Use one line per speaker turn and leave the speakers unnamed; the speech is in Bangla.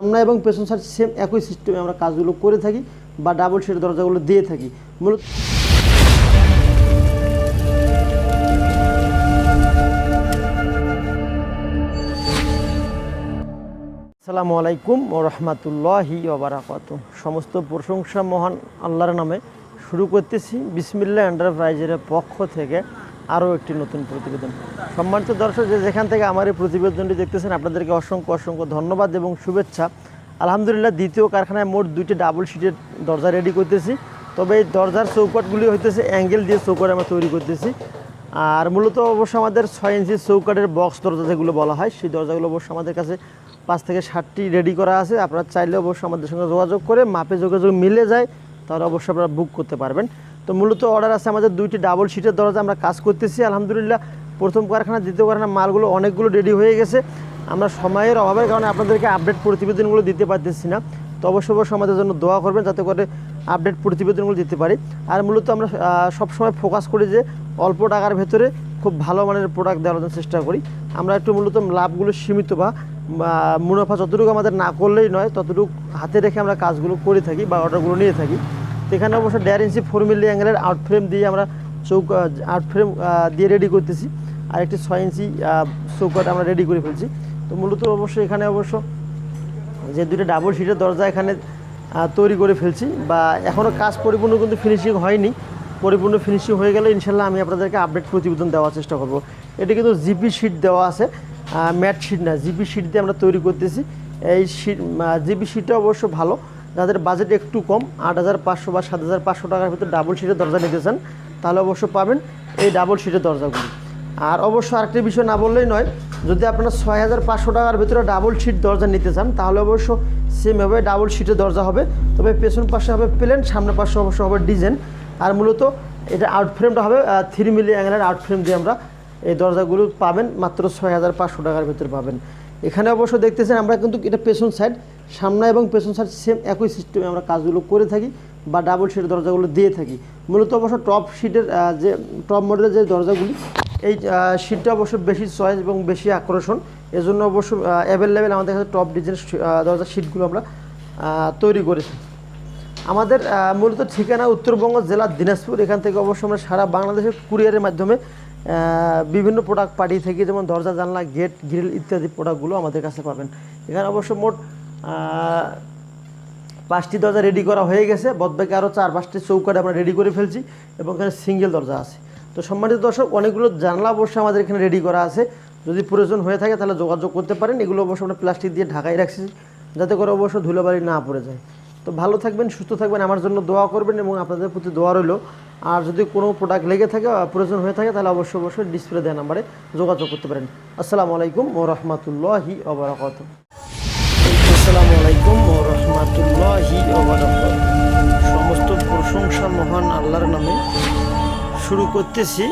সামনে এবং পেছন সাইড সেম একই সিস্টেমে আমরা কাজগুলো করে থাকি বা ডাবল শেড দরজাগুলো দিয়ে থাকি। মূলত আসসালামু আলাইকুম ও রহমতুল্লাহি ওবরাকাত সমস্ত প্রশংসা মহান আল্লাহর নামে শুরু করতেছি। বিসমিল্লা এন্টারপ্রাইজের পক্ষ থেকে আরও একটি নতুন প্রতিবেদন। সম্মানিত দর্শক, যে যেখান থেকে আমার এই প্রতিবেদনটি দেখতেছেন, আপনাদেরকে অসংখ্য অসংখ্য ধন্যবাদ এবং শুভেচ্ছা। আলহামদুলিল্লাহ, দ্বিতীয় কারখানায় মোট দুইটি ডাবল শিটের দরজা রেডি করতেছি। তবে এই দরজার চৌকাটগুলি হইতেছে অ্যাঙ্গেল দিয়ে চৌকাট আমরা তৈরি করতেছি। আর মূলত অবশ্য আমাদের ছয় ইঞ্চি চৌকাটের বক্স দরজা যেগুলো বলা হয়, সেই দরজাগুলো অবশ্য আমাদের কাছে পাঁচ থেকে ষাটটি রেডি করা আছে। আপনারা চাইলে অবশ্য আমাদের সঙ্গে যোগাযোগ করে মাপে যোগাযোগ মিলে যায়, তাহলে অবশ্যই আপনারা বুক করতে পারবেন। তো মূলত অর্ডার আছে আমাদের দুইটি ডাবল শিটের দরজা আমরা কাজ করতেছি, আলহামদুলিল্লাহ। প্রথম কারখানা, দ্বিতীয় কারখানা মালগুলো অনেকগুলো রেডি হয়ে গেছে। আমরা সময়ের অভাবের কারণে আপনাদেরকে আপডেট প্রতিবেদনগুলো দিতে পারতেছি না। তো অবশ্যই অবশ্যই আমাদের জন্য দোয়া করবেন যাতে করে আপডেট প্রতিবেদনগুলো দিতে পারি। আর মূলত আমরা সবসময় ফোকাস করি যে অল্প টাকার ভেতরে খুব ভালো মানের প্রোডাক্ট দেওয়ার জন্য চেষ্টা করি। আমরা একটু মূলত লাভগুলো সীমিত বা মুনাফা যতটুকু আমাদের না করলেই নয়, ততটুকু হাতে রেখে আমরা কাজগুলো করে থাকি বা অর্ডারগুলো নিয়ে থাকি। এখানে অবশ্য দেড় ইঞ্চি ফোর মিলি অ্যাঙ্গেলের আউট ফ্রেম দিয়ে আমরা চৌক আউট ফ্রেম দিয়ে রেডি করতেছি। আর একটি ছয় ইঞ্চি চৌকাট আমরা রেডি করে ফেলছি। তো মূলত অবশ্য এখানে অবশ্য যে দুটো ডাবল সিটের দরজা এখানে তৈরি করে ফেলছি বা এখনও কাজ পরিপূর্ণ কিন্তু ফিনিশিং হয়নি। পরিপূর্ণ ফিনিশিং হয়ে গেলে ইনশাল্লাহ আমি আপনাদেরকে আপডেট প্রতিবেদন দেওয়ার চেষ্টা করব। এটি কিন্তু জিপি শিট দেওয়া আছে ম্যাট শিট না, জিপি শিট দিয়ে আমরা তৈরি করতেছি। এই শিট জিপি শিটটা অবশ্য ভালো। যাদের বাজেট একটু কম, আট হাজার পাঁচশো বা সাত হাজার পাঁচশো টাকার ভিতরে ডাবল সিটের দরজা নিতে চান তাহলে অবশ্য পাবেন এই ডাবল সিটের দরজাগুলি। আর অবশ্য আরেকটি বিষয় না বললেই নয়, যদি আপনার ছয় হাজার পাঁচশো টাকার ভিতরে ডাবল সিট দরজা নিতে চান, তাহলে অবশ্য সেমভাবে ডাবল সিটের দরজা হবে। তবে পেছন পাশে হবে প্লেন সামনে পাশে অবশ্য হবে ডিজাইন আর মূলত এটা আউট ফ্রেমটা হবে থ্রি মিলি অ্যাঙ্গেলের আউট ফ্রেম দিয়ে আমরা এই দরজাগুলো পাবেন, মাত্র ছয় হাজার পাঁচশো টাকার ভিতরে পাবেন। এখানে অবশ্য দেখতেছেন আমরা কিন্তু এটা পেছন সাইড সামনে এবং পেছন সাইড সেম একই সিস্টেমে আমরা কাজগুলো করে থাকি বা ডাবল শিটের দরজাগুলো দিয়ে থাকি। মূলত অবশ্য টপ শিটের যে টপ মডেলের যে দরজাগুলি, এই শিটটা অবশ্য বেশি চয়েস এবং বেশি আকর্ষণ। এজন্য অবশ্য অ্যাভেলেবেল আমাদের কাছে টপ ডিজাইন দরজার শিটগুলো আমরা তৈরি করেছি। আমাদের মূলত ঠিকানা উত্তরবঙ্গ জেলার দিনাজপুর। এখান থেকে অবশ্য আমরা সারা বাংলাদেশের কুরিয়ারের মাধ্যমে বিভিন্ন প্রোডাক্ট পাঠিয়ে থাকি, যেমন দরজা, জানলা গেট গ্রিল ইত্যাদি প্রোডাক্টগুলো আমাদের কাছে পাবেন। এখানে অবশ্য মোট পাঁচটি দরজা রেডি করা হয়ে গেছে। বদবাকি আরও চার, পাঁচটি চৌকাট আমরা রেডি করে ফেলছি এবং এখানে সিঙ্গেল দরজা আছে। তো সম্মানিত দর্শক, অনেকগুলো জানলা অবশ্য আমাদের এখানে রেডি করা আছে। যদি প্রয়োজন হয়ে থাকে, তাহলে যোগাযোগ করতে পারেন। এগুলো অবশ্য আমরা প্লাস্টিক দিয়ে ঢাকাই রাখছি, যাতে করে অবশ্য ধুলোবাড়ি না পড়ে যায়। তো ভালো থাকবেন, সুস্থ থাকবেন, আমার জন্য দোয়া করবেন এবং আপনাদের প্রতি দোয়া রইল। আর যদি কোনো প্রোডাক্ট লেগে থাকে প্রয়োজন হয়ে থাকে, তাহলে অবশ্যই অবশ্যই ডিসপ্লে দেওয়া নাম্বারে যোগাযোগ করতে পারেন। আসসালামু আলাইকুম ও রহমতুল্লাহি ওবরাকাত আসসালামু আলাইকুম ও রহমতুল্লাহি ওবরাকাত সমস্ত প্রশংসা মহান আল্লাহর নামে শুরু করতেছি।